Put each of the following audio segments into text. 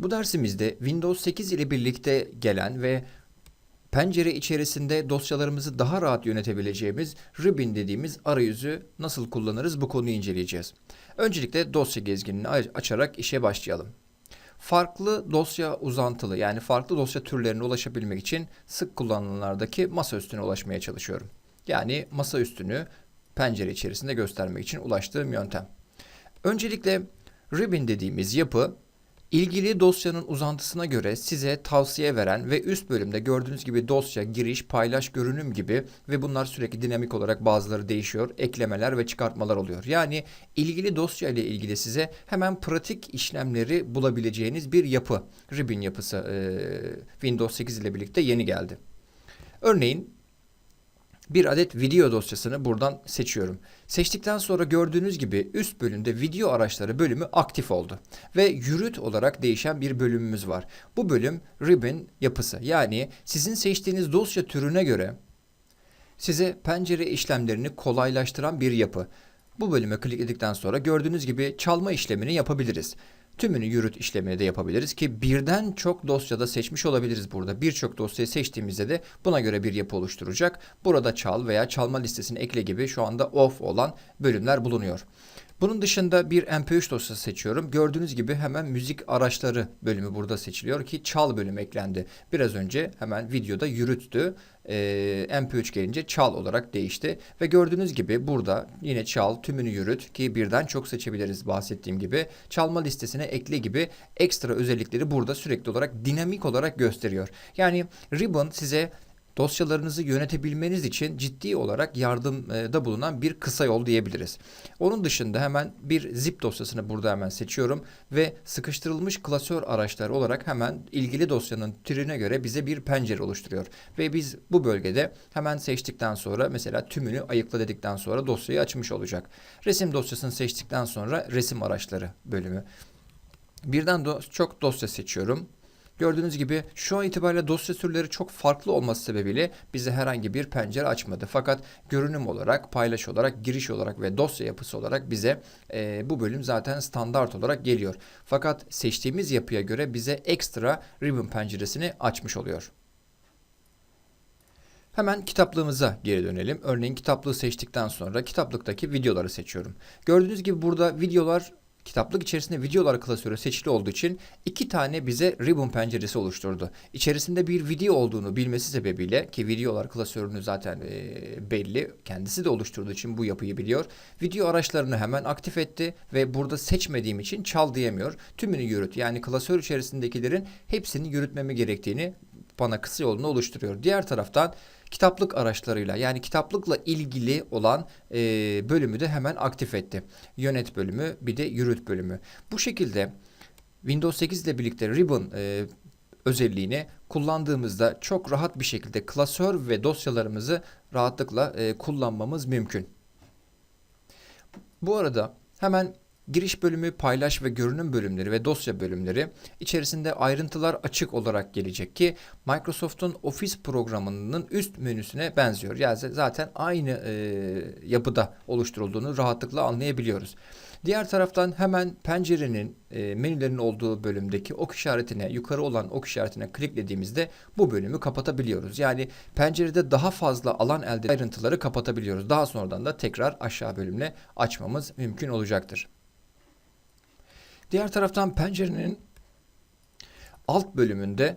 Bu dersimizde Windows 8 ile birlikte gelen ve pencere içerisinde dosyalarımızı daha rahat yönetebileceğimiz Ribbon dediğimiz arayüzü nasıl kullanırız bu konuyu inceleyeceğiz. Öncelikle dosya gezginini açarak işe başlayalım. Farklı dosya uzantılı yani farklı dosya türlerine ulaşabilmek için sık kullanılanlardaki masa üstüne ulaşmaya çalışıyorum. Yani masa üstünü pencere içerisinde göstermek için ulaştığım yöntem. Öncelikle Ribbon dediğimiz yapı ilgili dosyanın uzantısına göre size tavsiye veren ve üst bölümde gördüğünüz gibi dosya, giriş, paylaş, görünüm gibi ve bunlar sürekli dinamik olarak bazıları değişiyor, eklemeler ve çıkartmalar oluyor. Yani ilgili dosya ile ilgili size hemen pratik işlemleri bulabileceğiniz bir yapı. Ribbon yapısı e, Windows 8 ile birlikte yeni geldi. Örneğin bir adet video dosyasını buradan seçiyorum. Seçtikten sonra gördüğünüz gibi üst bölümde video araçları bölümü aktif oldu. Ve yürüt olarak değişen bir bölümümüz var. Bu bölüm ribbon yapısı. Yani sizin seçtiğiniz dosya türüne göre size pencere işlemlerini kolaylaştıran bir yapı. Bu bölüme klikledikten sonra gördüğünüz gibi çalma işlemini yapabiliriz. Tümünü yürüt işlemini de yapabiliriz ki birden çok dosyada seçmiş olabiliriz burada. Birçok dosyayı seçtiğimizde de buna göre bir yapı oluşturacak. Burada çal veya çalma listesini ekle gibi şu anda off olan bölümler bulunuyor. Bunun dışında bir MP3 dosyası seçiyorum. Gördüğünüz gibi hemen müzik araçları bölümü burada seçiliyor ki çal bölümü eklendi. Biraz önce hemen videoda yürüttü. Ee, MP3 gelince çal olarak değişti. Ve gördüğünüz gibi burada yine çal, tümünü yürüt ki birden çok seçebiliriz bahsettiğim gibi. Çalma listesine ekle gibi ekstra özellikleri burada sürekli olarak dinamik olarak gösteriyor. Yani Ribbon size dosyalarınızı yönetebilmeniz için ciddi olarak yardımda bulunan bir kısa yol diyebiliriz. Onun dışında hemen bir zip dosyasını burada hemen seçiyorum ve sıkıştırılmış klasör araçları olarak hemen ilgili dosyanın türüne göre bize bir pencere oluşturuyor. Ve biz bu bölgede hemen seçtikten sonra mesela tümünü ayıkla dedikten sonra dosyayı açmış olacak. Resim dosyasını seçtikten sonra resim araçları bölümü. Birden do çok dosya seçiyorum. Gördüğünüz gibi şu an itibariyle dosya türleri çok farklı olması sebebiyle bize herhangi bir pencere açmadı. Fakat görünüm olarak, paylaş olarak, giriş olarak ve dosya yapısı olarak bize e, bu bölüm zaten standart olarak geliyor. Fakat seçtiğimiz yapıya göre bize ekstra ribbon penceresini açmış oluyor. Hemen kitaplığımıza geri dönelim. Örneğin kitaplığı seçtikten sonra kitaplıktaki videoları seçiyorum. Gördüğünüz gibi burada videolar Kitaplık içerisinde videolar klasörü seçili olduğu için iki tane bize ribbon penceresi oluşturdu. İçerisinde bir video olduğunu bilmesi sebebiyle ki videolar klasörünü zaten e, belli kendisi de oluşturduğu için bu yapıyı biliyor. Video araçlarını hemen aktif etti ve burada seçmediğim için çal diyemiyor. Tümünü yürüt yani klasör içerisindekilerin hepsini yürütmemi gerektiğini bana kısa yolunu oluşturuyor. Diğer taraftan kitaplık araçlarıyla yani kitaplıkla ilgili olan e, bölümü de hemen aktif etti. Yönet bölümü bir de yürüt bölümü. Bu şekilde Windows 8 ile birlikte Ribbon e, özelliğini kullandığımızda çok rahat bir şekilde klasör ve dosyalarımızı rahatlıkla e, kullanmamız mümkün. Bu arada hemen Giriş bölümü, paylaş ve görünüm bölümleri ve dosya bölümleri içerisinde ayrıntılar açık olarak gelecek ki Microsoft'un Office programının üst menüsüne benziyor. Yani zaten aynı e, yapıda oluşturulduğunu rahatlıkla anlayabiliyoruz. Diğer taraftan hemen pencerenin e, menülerin olduğu bölümdeki ok işaretine, yukarı olan ok işaretine kliklediğimizde bu bölümü kapatabiliyoruz. Yani pencerede daha fazla alan elde ayrıntıları kapatabiliyoruz. Daha sonradan da tekrar aşağı bölümle açmamız mümkün olacaktır. Diğer taraftan pencerenin alt bölümünde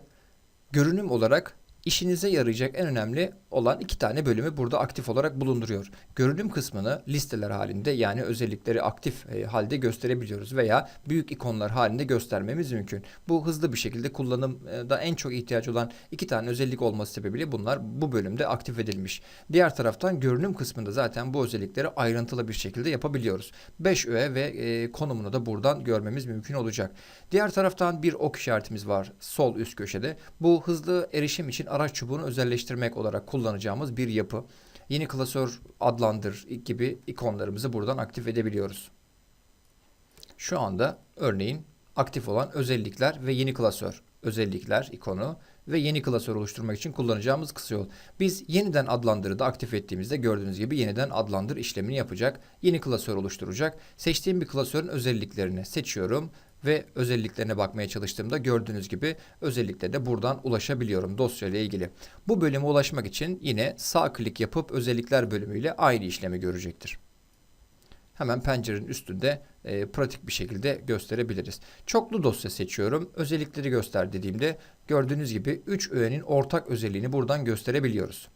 görünüm olarak işinize yarayacak en önemli olan iki tane bölümü burada aktif olarak bulunduruyor. Görünüm kısmını listeler halinde yani özellikleri aktif e, halde gösterebiliyoruz veya büyük ikonlar halinde göstermemiz mümkün. Bu hızlı bir şekilde kullanımda en çok ihtiyaç olan iki tane özellik olması sebebiyle bunlar bu bölümde aktif edilmiş. Diğer taraftan görünüm kısmında zaten bu özellikleri ayrıntılı bir şekilde yapabiliyoruz. 5 öğe ve e, konumunu da buradan görmemiz mümkün olacak. Diğer taraftan bir ok işaretimiz var sol üst köşede. Bu hızlı erişim için araç çubuğunu özelleştirmek olarak kullanacağımız bir yapı. Yeni klasör adlandır gibi ikonlarımızı buradan aktif edebiliyoruz. Şu anda örneğin aktif olan özellikler ve yeni klasör özellikler ikonu ve yeni klasör oluşturmak için kullanacağımız kısa yol. Biz yeniden adlandırı da aktif ettiğimizde gördüğünüz gibi yeniden adlandır işlemini yapacak. Yeni klasör oluşturacak. Seçtiğim bir klasörün özelliklerini seçiyorum ve özelliklerine bakmaya çalıştığımda gördüğünüz gibi özellikle de buradan ulaşabiliyorum dosya ilgili. Bu bölüme ulaşmak için yine sağ klik yapıp özellikler bölümüyle aynı işlemi görecektir. Hemen pencerenin üstünde e, pratik bir şekilde gösterebiliriz. Çoklu dosya seçiyorum. Özellikleri göster dediğimde gördüğünüz gibi 3 öğenin ortak özelliğini buradan gösterebiliyoruz.